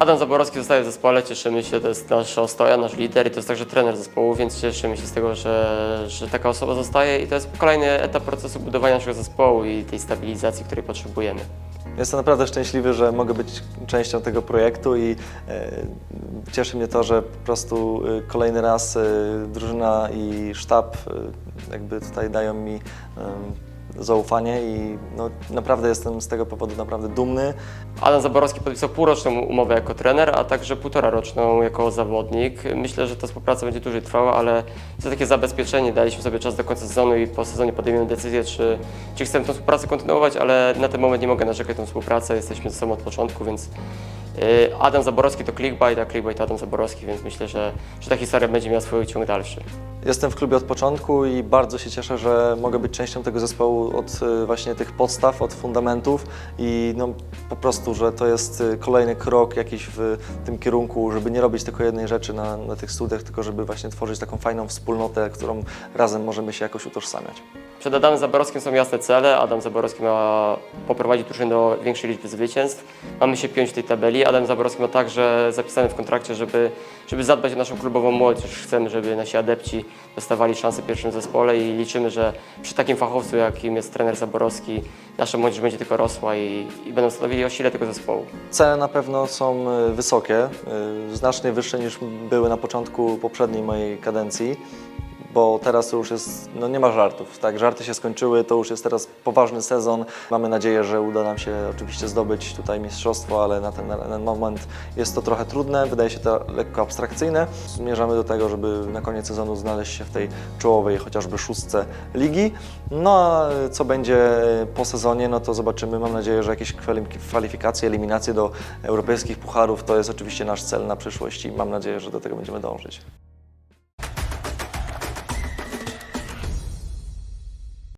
Adam Zaborowski zostaje w zespole, cieszymy się, to jest nasz ostoja, nasz lider i to jest także trener zespołu, więc cieszymy się z tego, że, że taka osoba zostaje i to jest kolejny etap procesu budowania naszego zespołu i tej stabilizacji, której potrzebujemy. Jestem naprawdę szczęśliwy, że mogę być częścią tego projektu i e, cieszy mnie to, że po prostu e, kolejny raz e, drużyna i sztab jakby tutaj dają mi zaufanie i no, naprawdę jestem z tego powodu naprawdę dumny. Adam Zaborowski podpisał półroczną umowę jako trener, a także półtora roczną jako zawodnik. Myślę, że ta współpraca będzie dłużej trwała, ale to takie zabezpieczenie. Daliśmy sobie czas do końca sezonu i po sezonie podejmiemy decyzję, czy, czy chcemy tę współpracę kontynuować, ale na ten moment nie mogę narzekać na tę współpracę. Jesteśmy ze sobą od początku, więc yy, Adam Zaborowski to clickbait, a clickbait Adam Zaborowski, więc myślę, że, że ta historia będzie miała swój ciąg dalszy. Jestem w klubie od początku i bardzo się cieszę, że mogę być częścią tego zespołu od e, właśnie tych podstaw, od fundamentów i no, po prostu, że to jest e, kolejny krok jakiś w tym kierunku, żeby nie robić tylko jednej rzeczy na, na tych studiach, tylko żeby właśnie tworzyć taką fajną wspólnotę, którą razem możemy się jakoś utożsamiać. Przed Adamem Zaborowskim są jasne cele. Adam Zaborowski ma poprowadzić drużynę do większej liczby zwycięstw. Mamy się piąć w tej tabeli. Adam Zaborowski ma także zapisane w kontrakcie, żeby, żeby zadbać o naszą klubową młodzież. Chcemy, żeby nasi adepci dostawali szansę w pierwszym zespole i liczymy, że przy takim fachowcu, jakim jest trener Zaborowski, nasza młodzież będzie tylko rosła i, i będą stanowili o sile tego zespołu. Cele na pewno są e, wysokie, e, znacznie wyższe niż były na początku poprzedniej mojej kadencji, bo teraz to już jest, no nie ma żartów, tak, żarty się skończyły, to już jest teraz poważny sezon. Mamy nadzieję, że uda nam się oczywiście zdobyć tutaj mistrzostwo, ale na ten, na ten moment jest to trochę trudne, wydaje się to lekko abstrakcyjne. Zmierzamy do tego, żeby na koniec sezonu znaleźć się w tej czołowej chociażby szóstce ligi. No a co będzie po sezonie, no to zobaczymy. Mam nadzieję, że jakieś kwali- kwalifikacje, eliminacje do europejskich pucharów to jest oczywiście nasz cel na przyszłość i mam nadzieję, że do tego będziemy dążyć.